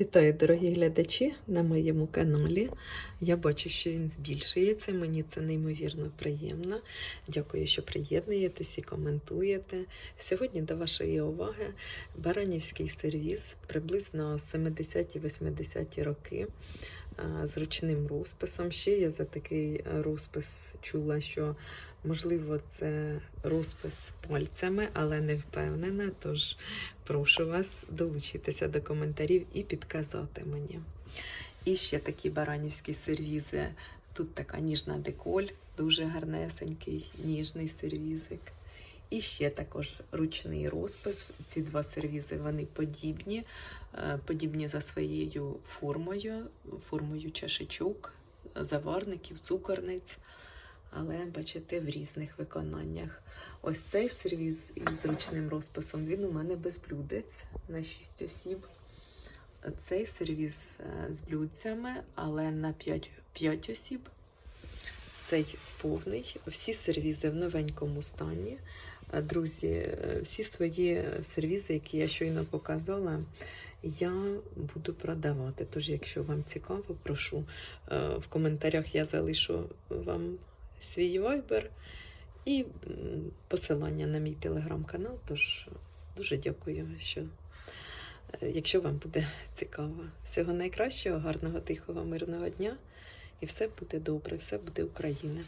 Вітаю, дорогі глядачі на моєму каналі. Я бачу, що він збільшується. Мені це неймовірно приємно. Дякую, що приєднуєтесь і коментуєте. Сьогодні до вашої уваги баранівський сервіс приблизно 70-80-ті роки з ручним розписом. Ще я за такий розпис чула, що можливо це розпис пальцями, але не впевнена. Тож прошу вас долучитися до коментарів і підказати мені. І ще такі баранівські сервізи. Тут така ніжна деколь, дуже гарнесенький, ніжний сервізик. І ще також ручний розпис. Ці два сервізи вони подібні, е, подібні за своєю формою, формою чашечок, заварників, цукорниць. Але бачите, в різних виконаннях. Ось цей сервіз із ручним розписом, він у мене без блюдець на 6 осіб. Цей сервіз е, з блюдцями, але на 5, 5 осіб. Цей повний. Всі сервізи в новенькому стані. Е, Друзі, е, всі свої сервізи, які я щойно показала, я буду продавати. Тож, якщо вам цікаво, прошу е, в коментарях я залишу вам свій вайбер і посилання на мій телеграм-канал. Тож дуже дякую, що е, якщо вам буде цікаво. Всього найкращого, гарного, тихого, мирного дня. І все буде добре, все буде Україна.